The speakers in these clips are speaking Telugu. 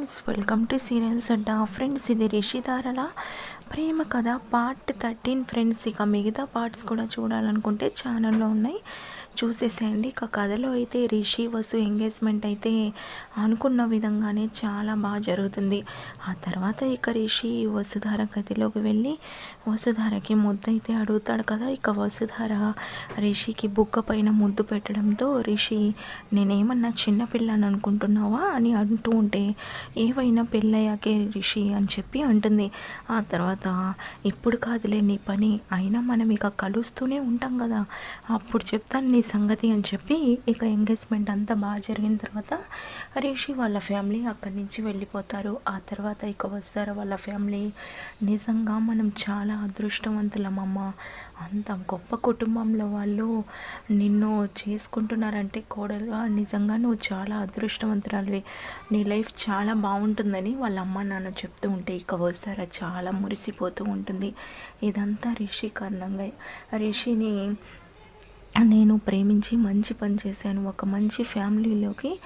Welcome to serials Adda friends ఇది రిషిధారల ప్రేమ కథ పార్ట్ థర్టీన్ ఫ్రెండ్స్ ఇక మిగతా పార్ట్స్ కూడా చూడాలనుకుంటే ఛానల్లో ఉన్నాయి. చూసేసేయండి. ఇక కథలో అయితే రిషి వసు ఎంగేజ్మెంట్ అయితే అనుకున్న విధంగానే చాలా బాగా జరుగుతుంది. ఆ తర్వాత ఇక రిషి వసుధార గదిలోకి వెళ్ళి వసుధారకి ముద్ద అయితే అడుగుతాడు కదా. ఇక వసుధార రిషికి బుక్క పైన ముద్దు పెట్టడంతో రిషి నేనేమన్నా చిన్నపిల్లని అనుకుంటున్నావా? అని అంటూ ఉంటే ఏవైనా పెళ్ళయ్యాకే రిషి అని చెప్పి అంటుంది. ఆ తర్వాత ఇప్పుడు కాదులే నీ పని. అయినా మనం ఇక కలుస్తూనే ఉంటాం కదా. అప్పుడు చెప్తాను నీ సంగతి అని చెప్పి ఇక ఎంగేజ్మెంట్ అంతా బాగా జరిగిన తర్వాత రిషి వాళ్ళ ఫ్యామిలీ అక్కడి నుంచి వెళ్ళిపోతారు. ఆ తర్వాత ఇక వస్తారు వాళ్ళ ఫ్యామిలీ? నిజంగా మనం చాలా అదృష్టవంతులమమ్మ అంత గొప్ప కుటుంబంలో వాళ్ళు నిన్ను చేసుకుంటున్నారంటే కోడలుగా నిజంగా నువ్వు చాలా అదృష్టవంతురాలివి. నీ లైఫ్ చాలా బాగుంటుందని వాళ్ళ అమ్మ నాన్న చెప్తూ ఉంటే ఇక వస్తారా? చాలా మురిసిపోతూ ఉంటుంది. ఇదంతా రిషి కారణంగా. రిషిని నేను ప్రేమించి మంచి పని చేశాను. ఒక మంచి ఫ్యామిలీలోకి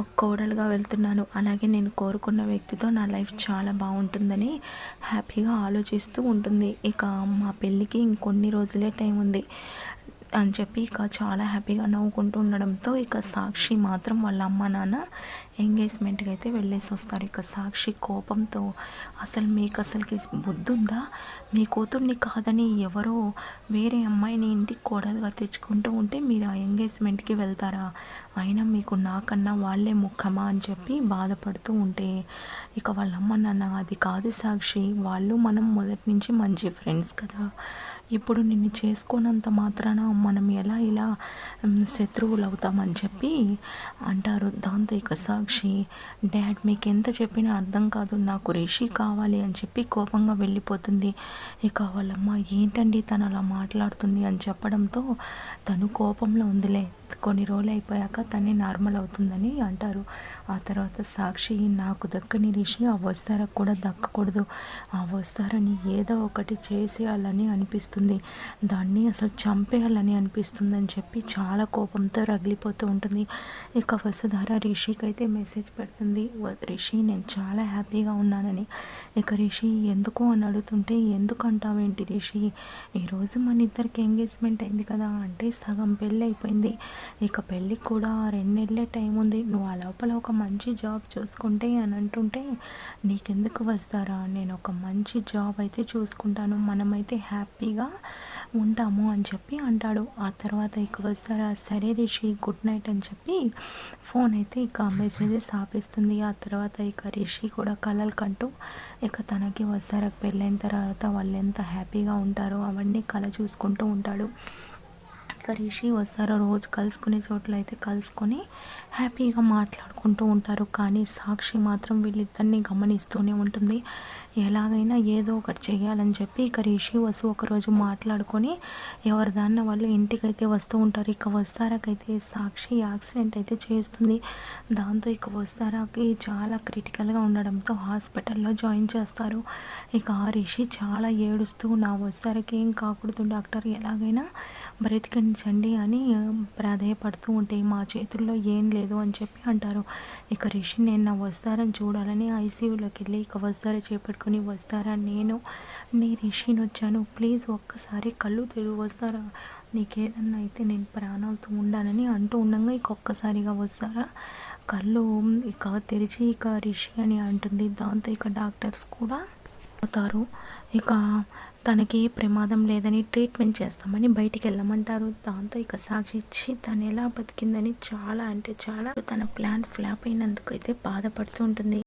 ఒక కోడలుగా వెళ్తున్నాను. అలాగే నేను కోరుకున్న వ్యక్తితో నా లైఫ్ చాలా బాగుంటుందని హ్యాపీగా ఆలోచిస్తూ ఉంటుంది. ఇక మా పెళ్ళికి ఇంకొన్ని రోజులే టైం ఉంది. అని చెప్పి ఇక చాలా హ్యాపీగా నవ్వుకుంటూ ఉండడంతో ఇక సాక్షి మాత్రం వాళ్ళ అమ్మ నాన్న ఎంగేజ్మెంట్కి అయితే వెళ్ళేసి వస్తారు. ఇక సాక్షి కోపంతో అసలు మీకు అసలుకి బుద్ధుందా? మీ కూతుర్ని కాదని ఎవరో వేరే అమ్మాయిని ఇంటికి కోడలుగా తెచ్చుకుంటూ ఉంటే మీరు ఆ ఎంగేజ్మెంట్కి వెళ్తారా? అయినా మీకు నాకన్నా వాళ్ళే ముఖమా? అని చెప్పి బాధపడుతూ ఉంటే ఇక వాళ్ళ అమ్మ నాన్న అది కాదు సాక్షి వాళ్ళు మనం మొదటి నుంచి మంచి ఫ్రెండ్స్ కదా. ఇప్పుడు నిన్ను చేసుకోనంత మాత్రాన మనం ఎలా ఇలా శత్రువులు అవుతామని చెప్పి అంటారు దాంతో ఇక సాక్షి. డాడ్ మీకు ఎంత చెప్పినా అర్థం కాదు. నాకు రిషి కావాలి అని చెప్పి కోపంగా వెళ్ళిపోతుంది. ఇక వాళ్ళమ్మ ఏంటండి తను అలా మాట్లాడుతుంది? అని చెప్పడంతో తను కోపంలో ఉందిలే. కొన్ని రోజులు అయిపోయాక తనే నార్మల్ అవుతుందని అంటారు. ఆ తర్వాత సాక్షి నాకు దక్కని రిషి ఆ వస్తారకు కూడా దక్కకూడదు. ఆ వస్తారని ఏదో ఒకటి చేసేయాలని అనిపిస్తుంది. దాన్ని అసలు చంపేయాలని అనిపిస్తుంది అని చెప్పి చాలా కోపంతో రగిలిపోతూ ఉంటుంది. ఇక వసుధార రిషికి అయితే మెసేజ్ పెడుతుంది. రిషి నేను చాలా హ్యాపీగా ఉన్నానని. ఇక రిషి ఎందుకు అని అడుగుతుంటే ఎందుకు అంటావేంటి రిషి ఈరోజు మన ఇద్దరికి ఎంగేజ్మెంట్ అయింది కదా అంటే సగం పెళ్ళి అయిపోయింది ఇక పెళ్ళికి కూడా రెండేళ్ళే టైం ఉంది. నువ్వు ఆ లోపల ఒక మంచి జాబ్ చూసుకుంటే అని అంటుంటే నీకెందుకు వస్తారా? నేను ఒక మంచి జాబ్ అయితే చూసుకుంటాను. మనమైతే హ్యాపీగా ఉంటాము అని చెప్పి అంటాడు. ఆ తర్వాత ఇక వస్తారా? సరే రిషి గుడ్ నైట్ అని చెప్పి ఫోన్ అయితే ఇక మెసేజెస్ ఆపేస్తుంది ఆ తర్వాత ఇక రిషి కూడా కలలు కంటూ ఇక తనకి వస్తారా? పెళ్ళైన తర్వాత వాళ్ళు ఎంత హ్యాపీగా ఉంటారో అవన్నీ కళ చూసుకుంటూ ఉంటాడు. ఇక రిషి వస్తారో రోజు కలుసుకునే చోట్ల అయితే కలుసుకొని హ్యాపీగా మాట్లాడుకుంటూ ఉంటారు. కానీ సాక్షి మాత్రం వీళ్ళిద్దరిని గమనిస్తూనే ఉంటుంది. ఎలాగైనా ఏదో ఒకటి చేయాలని చెప్పి ఇక రిషి వసు ఒకరోజు మాట్లాడుకొని ఎవరి దాన్న వాళ్ళు ఇంటికైతే వస్తూ ఉంటారు. ఇక వస్తారాకైతే సాక్షి యాక్సిడెంట్ అయితే చేస్తుంది. దాంతో ఇక వస్తారాకి చాలా క్రిటికల్గా ఉండడంతో హాస్పిటల్లో జాయిన్ చేస్తారు. ఇక రిషి చాలా ఏడుస్తూ నా వస్తారకి ఏం కాకూడదు డాక్టర్ ఎలాగైనా బ్రతికించండి అని ప్రాధాయపడుతూ ఉంటే మా చేతుల్లో ఏం లేదు అని చెప్పి అంటారు. ఇక రిషి నేను నా వస్తారని చూడాలని ఐసీయూలోకి వెళ్ళి ఇక వస్తారా చేపట్టుకుని వస్తారా? నేను నీ రిషిని వచ్చాను. ప్లీజ్ ఒక్కసారి కళ్ళు తెరువు. వస్తారా? నీకేదన్నా అయితే నేను ప్రాణాలతో ఉండాలని అంటూ ఉండగా ఇక ఒక్కసారిగా వస్తారా? కళ్ళు ఇక తెరిచి ఇక రిషి అని అంటుంది. దాంతో ఇక డాక్టర్స్ కూడా అవుతారు. ఇక తనకి ప్రమాదం లేదని ట్రీట్మెంట్ చేస్తామని బయటికి వెళ్ళమంటారు. దాంతో ఇక సాక్షి ఇచ్చి తను ఎలా బతికిందని చాలా అంటే చాలా తన ప్లాన్ ఫ్లాప్ అయినందుకు అయితే బాధపడుతూ ఉంటుంది.